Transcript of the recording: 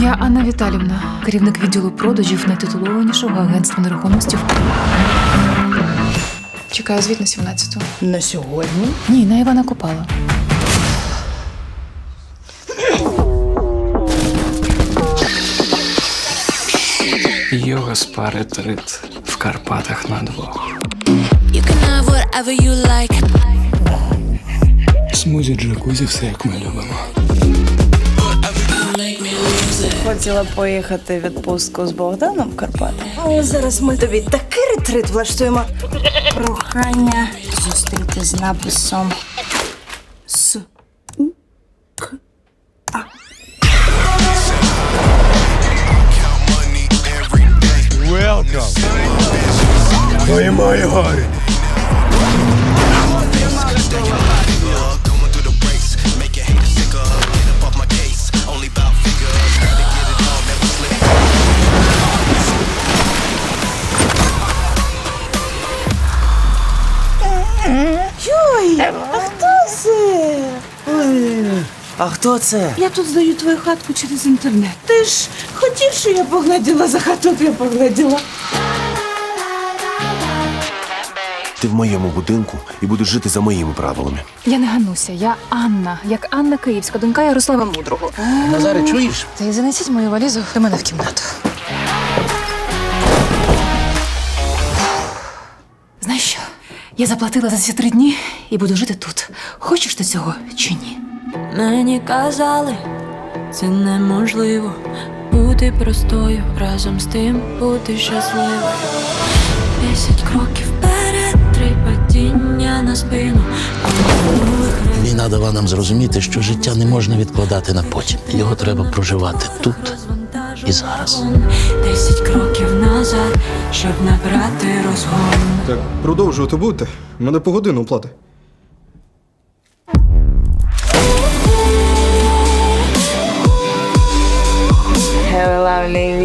Я Анна Віталівна, керівник відділу продажів найтитулованішого агентства нерухомості в Києві. Чекаю звіт на 17-ту. На сьогодні? Ні, на Івана Купала. Йога спарить рит в Карпатах на двох. You can have whatever you like. Смузі джакузі, все як ми любимо. Хотіла поїхати в відпустку з Богданом в Карпати. Але зараз ми тобі такий ретрит влаштуємо. Прохання зустріти з написом С. У. К. Йой, а хто це? А хто це? Я тут здаю твою хатку через інтернет. Ти ж хотів, що я погляділа за хату, я погляділа. Ти в моєму будинку і будеш жити за моїми правилами. Я не гануся, я Анна, як Анна Київська, донька Ярослава Мудрого. Назаре, чуєш? Ти занесіть мою валізу до мене в кімнату. Я заплатила за ці три дні і буду жити тут. Хочеш ти цього чи ні? Мені казали, це неможливо бути простою, разом з тим бути щасливою. Десять кроків вперед, три падіння на спину. Війна дала нам зрозуміти, що життя не можна відкладати на потім. Його треба проживати тут і зараз. Десять кроків назад, щоб набрати розгон. Так, продовжувати будете. Мене по годину плати. Hello, lovely.